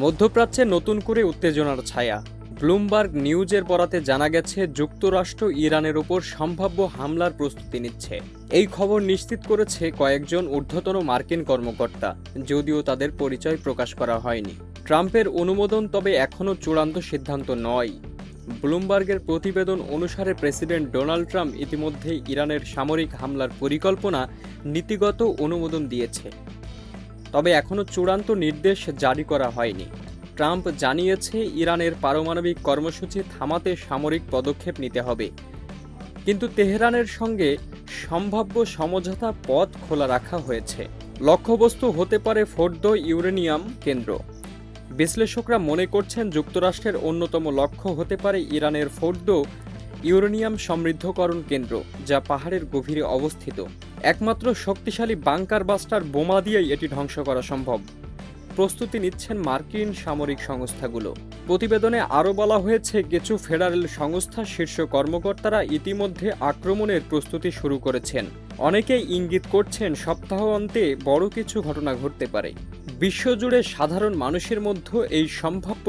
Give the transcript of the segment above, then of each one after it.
মধ্যপ্রাচ্যে নতুন করে উত্তেজনার ছায়া। ব্লুমবার্গ নিউজের বরাতে জানা গেছে, যুক্তরাষ্ট্র ইরানের ওপর সম্ভাব্য হামলার প্রস্তুতি নিচ্ছে। এই খবর নিশ্চিত করেছে কয়েকজন ঊর্ধ্বতন মার্কিন কর্মকর্তা, যদিও তাদের পরিচয় প্রকাশ করা হয়নি। ট্রাম্পের অনুমোদন তবে এখনও চূড়ান্ত সিদ্ধান্ত নয়। ব্লুমবার্গের প্রতিবেদন অনুসারে প্রেসিডেন্ট ডোনাল্ড ট্রাম্প ইতিমধ্যে ইরানের সামরিক হামলার পরিকল্পনা নীতিগত অনুমোদন দিয়েছে। তবে এখনও চূড়ান্ত নির্দেশ জারি করা হয়নি। ট্রাম্প জানিয়েছে, ইরানের পারমাণবিক কর্মসূচি থামাতে সামরিক পদক্ষেপ নিতে হবে। কিন্তু তেহরানের সঙ্গে সম্ভাব্য সমঝোতা পথ খোলা রাখা হয়েছে। লক্ষ্যবস্তু হতে পারে ফোর্দ ইউরেনিয়াম কেন্দ্র। বিশ্লেষকরা মনে করছেন, যুক্তরাষ্ট্রের অন্যতম লক্ষ্য হতে পারে ইরানের ফোর্দ ইউরেনিয়াম সমৃদ্ধকরণ কেন্দ্র, যা পাহাড়ের গভীরে অবস্থিত। একমাত্র শক্তিশালী বাংকার বাস্টার বোমা দিয়েই এটি ধ্বংস করা সম্ভব। প্রস্তুতি নিচ্ছেন মার্কিন সামরিক সংস্থাগুলো। প্রতিবেদনে আরও বলা হয়েছে কিছু ফেডারেল সংস্থার শীর্ষ কর্মকর্তারা ইতিমধ্যে আক্রমণের প্রস্তুতি শুরু করেছেন। অনেকেই ইঙ্গিত করছেন, সপ্তাহ অন্তে বড় কিছু ঘটনা ঘটতে পারে। বিশ্বজুড়ে সাধারণ মানুষের মধ্যে এই সম্ভাব্য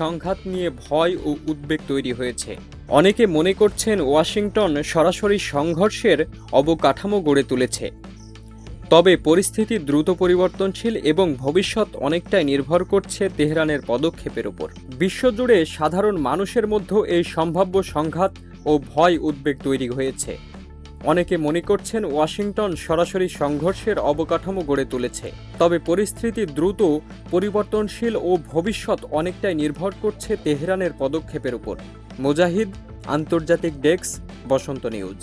সংঘাত নিয়ে ভয় ও উদ্বেগ তৈরি হয়েছে। অনেকে মনে করছেন ওয়াশিংটন সরাসরি সংঘর্ষের অবকাঠামো গড়ে তুলেছে। তবে পরিস্থিতি দ্রুত পরিবর্তনশীল এবং ভবিষ্যৎ অনেকটাই নির্ভর করছে তেহরানের পদক্ষেপের উপর। বিশ্বজুড়ে সাধারণ মানুষের মধ্যে এই সম্ভাব্য সংঘাত ও ভয় উদ্বেগ তৈরি হয়েছে। অনেকে মনে করছেন ওয়াশিংটন সরাসরি সংঘর্ষের অবকাঠামো গড়ে তুলেছে। তবে পরিস্থিতি দ্রুত, পরিবর্তনশীল ও ভবিষ্যৎ অনেকটাই নির্ভর করছে তেহরানের পদক্ষেপের উপর। মুজাহিদ আন্তর্জাতিক ডেস্ক বসন্ত নিউজ।